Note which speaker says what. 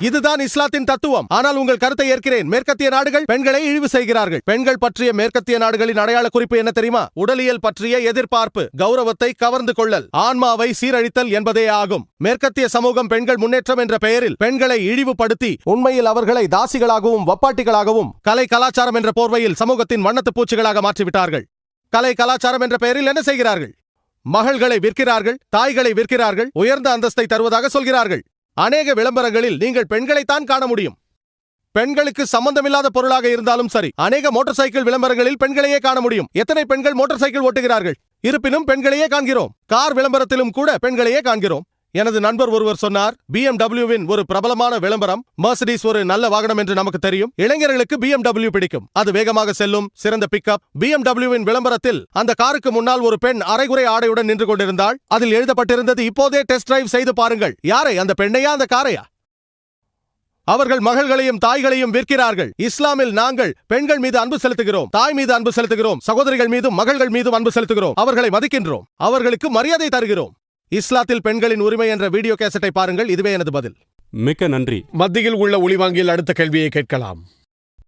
Speaker 1: இதுதான் இஸ்லாத்தின் தத்துவம். ஆனால் உங்கள் கருத்தை ஏற்கிறேன். மேற்கத்திய நாடுகள் பெண்களை இழிவு செய்கிறார்கள். பெண்கள் பற்றிய மேற்கத்திய நாடுகளின் அடையாள குறிப்பு என்ன தெரியுமா? உடலியல் பற்றிய எதிர்பார்ப்பு கௌரவத்தை கவர்ந்து கொள்ளல் ஆன்மாவை சீரழித்தல் என்பதே ஆகும். மேற்கத்திய சமூகம் பெண்கள் முன்னேற்றம் என்ற பெயரில் பெண்களை இழிவுபடுத்தி உண்மையில் அவர்களை தாசிகளாகவும் வப்பாட்டிகளாகவும் கலை கலாச்சாரம் என்ற போர்வையில் சமூகத்தின் வண்ணத்துப் பூச்சிகளாக மாற்றிவிட்டார்கள். கலை கலாச்சாரம் என்ற பெயரில் என்ன செய்கிறார்கள்? மகள்களை விற்கிறார்கள் தாய்களை விற்கிறார்கள் உயர்ந்த அந்தஸ்தை தருவதாக சொல்கிறார்கள். அநேக விளம்பரங்களில் நீங்கள் பெண்களைத்தான் காண முடியும். பெண்களுக்கு சம்பந்தமில்லாத பொருளாக இருந்தாலும் சரி அநேக மோட்டார் சைக்கிள் விளம்பரங்களில் பெண்களையே காண முடியும். எத்தனை பெண்கள் மோட்டார் சைக்கிள் ஓட்டுகிறார்கள்? இருப்பினும் பெண்களையே காண்கிறோம். கார் விளம்பரத்திலும் கூட பெண்களையே காண்கிறோம். எனது நண்பர் ஒருவர் சொன்னார் பிஎம்டபிள்யூவின் ஒரு பிரபலமான விளம்பரம் மர்சடிஸ் ஒரு நல்ல வாகனம் என்று நமக்கு தெரியும். இளைஞர்களுக்கு பிஎம்டபிள்யூ பிடிக்கும். அது வேகமாக செல்லும் சிறந்த பிக்கப் பிஎம்டபிள்யூவின் விளம்பரத்தில் அந்த காருக்கு முன்னால் ஒரு பெண் அரைகுறை ஆடையுடன் நின்று கொண்டிருந்தாள். அதில் எழுதப்பட்டிருந்தது இப்போதே டெஸ்ட் டிரைவ் செய்து பாருங்கள். யாரை? அந்த பெண்ணையா? அந்த காரையா? அவர்கள் மகள்களையும் தாய்களையும் விற்கிறார்கள். இஸ்லாமில் நாங்கள் பெண்கள் மீது அன்பு செலுத்துகிறோம் தாய் மீது அன்பு செலுத்துகிறோம் சகோதரிகள் மீதும் மகள்கள் மீதும் அன்பு செலுத்துகிறோம். அவர்களை மதிக்கின்றோம். அவர்களுக்கு மரியாதை தருகிறோம். இஸ்லாத்தில் பெண்களின் உரிமை என்ற வீடியோ கேசட்டை பாருங்கள். இதுவே எனது பதில்.
Speaker 2: மிக்க நன்றி.
Speaker 3: மத்தியில் உள்ள ஒளிவாங்கியில் அடுத்த கேள்வியை கேட்கலாம்.